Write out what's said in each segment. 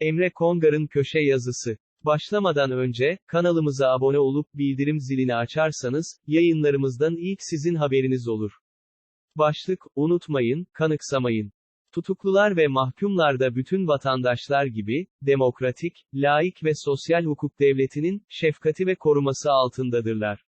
Emre Kongar'ın köşe yazısı. Başlamadan önce, kanalımıza abone olup bildirim zilini açarsanız, yayınlarımızdan ilk sizin haberiniz olur. Başlık, unutmayın, kanıksamayın. Tutuklular ve mahkumlar da bütün vatandaşlar gibi, demokratik, laik ve sosyal hukuk devletinin, şefkati ve koruması altındadırlar.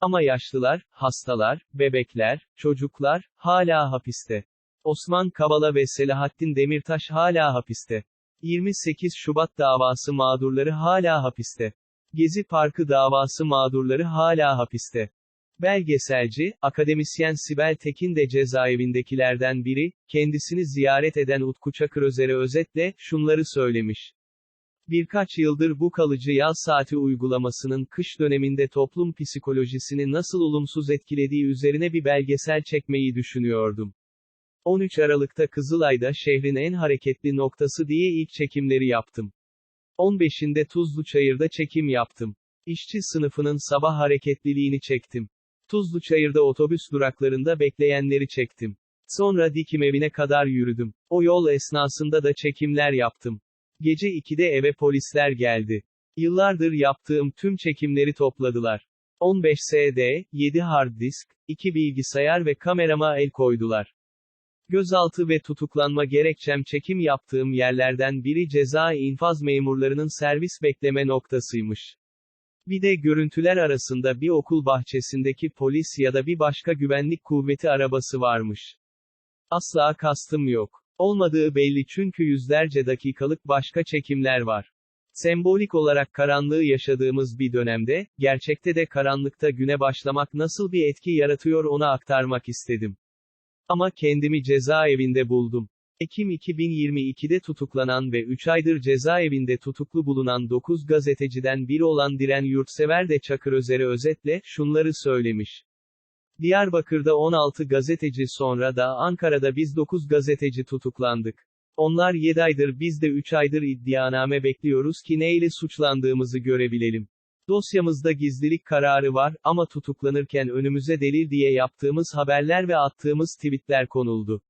Ama yaşlılar, hastalar, bebekler, çocuklar, hala hapiste. Osman Kavala ve Selahattin Demirtaş hala hapiste. 28 Şubat davası mağdurları hala hapiste. Gezi Parkı davası mağdurları hala hapiste. Belgeselci, akademisyen Sibel Tekin de cezaevindekilerden biri, kendisini ziyaret eden Utku Çakırözer'e özetle, şunları söylemiş. Birkaç yıldır bu kalıcı yaz saati uygulamasının kış döneminde toplum psikolojisini nasıl olumsuz etkilediği üzerine bir belgesel çekmeyi düşünüyordum. 13 Aralık'ta Kızılay'da şehrin en hareketli noktası diye ilk çekimleri yaptım. 15'inde Tuzluçayır'da çekim yaptım. İşçi sınıfının sabah hareketliliğini çektim. Tuzluçayır'da otobüs duraklarında bekleyenleri çektim. Sonra dikim evine kadar yürüdüm. O yol esnasında da çekimler yaptım. Gece 2'de eve polisler geldi. Yıllardır yaptığım tüm çekimleri topladılar. 15 SD, 7 hard disk, 2 bilgisayar ve kamerama el koydular. Gözaltı ve tutuklanma gerekçem çekim yaptığım yerlerden biri ceza infaz memurlarının servis bekleme noktasıymış. Bir de görüntüler arasında bir okul bahçesindeki polis ya da bir başka güvenlik kuvveti arabası varmış. Asla kastım yok. Olmadığı belli çünkü yüzlerce dakikalık başka çekimler var. Sembolik olarak karanlığı yaşadığımız bir dönemde, gerçekte de karanlıkta güne başlamak nasıl bir etki yaratıyor onu aktarmak istedim. Ama kendimi cezaevinde buldum. Ekim 2022'de tutuklanan ve 3 aydır cezaevinde tutuklu bulunan 9 gazeteciden biri olan Diren Yurtsever de Çakır Özer'e özetle, şunları söylemiş. Diyarbakır'da 16 gazeteci sonra da Ankara'da biz 9 gazeteci tutuklandık. Onlar 7 aydır biz de 3 aydır iddianame bekliyoruz ki neyle suçlandığımızı görebilelim. Dosyamızda gizlilik kararı var ama tutuklanırken önümüze delil diye yaptığımız haberler ve attığımız tweetler konuldu.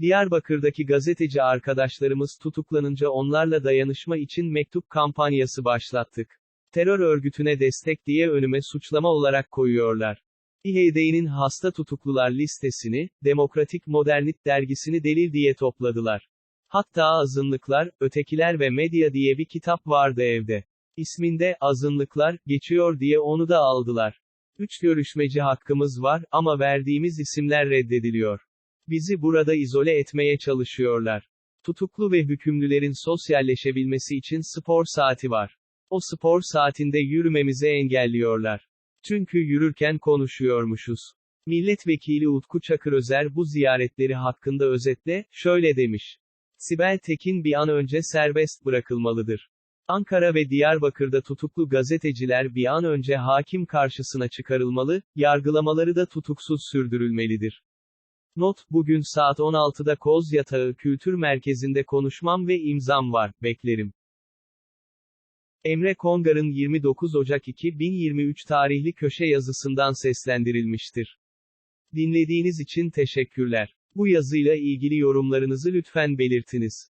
Diyarbakır'daki gazeteci arkadaşlarımız tutuklanınca onlarla dayanışma için mektup kampanyası başlattık. Terör örgütüne destek diye önüme suçlama olarak koyuyorlar. İHD'nin hasta tutuklular listesini, Demokratik Modernit dergisini delil diye topladılar. Hatta azınlıklar, ötekiler ve medya diye bir kitap vardı evde. İsminde, azınlıklar, geçiyor diye onu da aldılar. Üç görüşmeci hakkımız var, ama verdiğimiz isimler reddediliyor. Bizi burada izole etmeye çalışıyorlar. Tutuklu ve hükümlülerin sosyalleşebilmesi için spor saati var. O spor saatinde yürümemizi engelliyorlar. Çünkü yürürken konuşuyormuşuz. Milletvekili Utku Çakırözer bu ziyaretleri hakkında özetle, şöyle demiş. Sibel Tekin bir an önce serbest bırakılmalıdır. Ankara ve Diyarbakır'da tutuklu gazeteciler bir an önce hakim karşısına çıkarılmalı, yargılamaları da tutuksuz sürdürülmelidir. Not, bugün saat 16'da Koz Yatağı Kültür Merkezi'nde konuşmam ve imzam var, beklerim. Emre Kongar'ın 29 Ocak 2023 tarihli köşe yazısından seslendirilmiştir. Dinlediğiniz için teşekkürler. Bu yazıyla ilgili yorumlarınızı lütfen belirtiniz.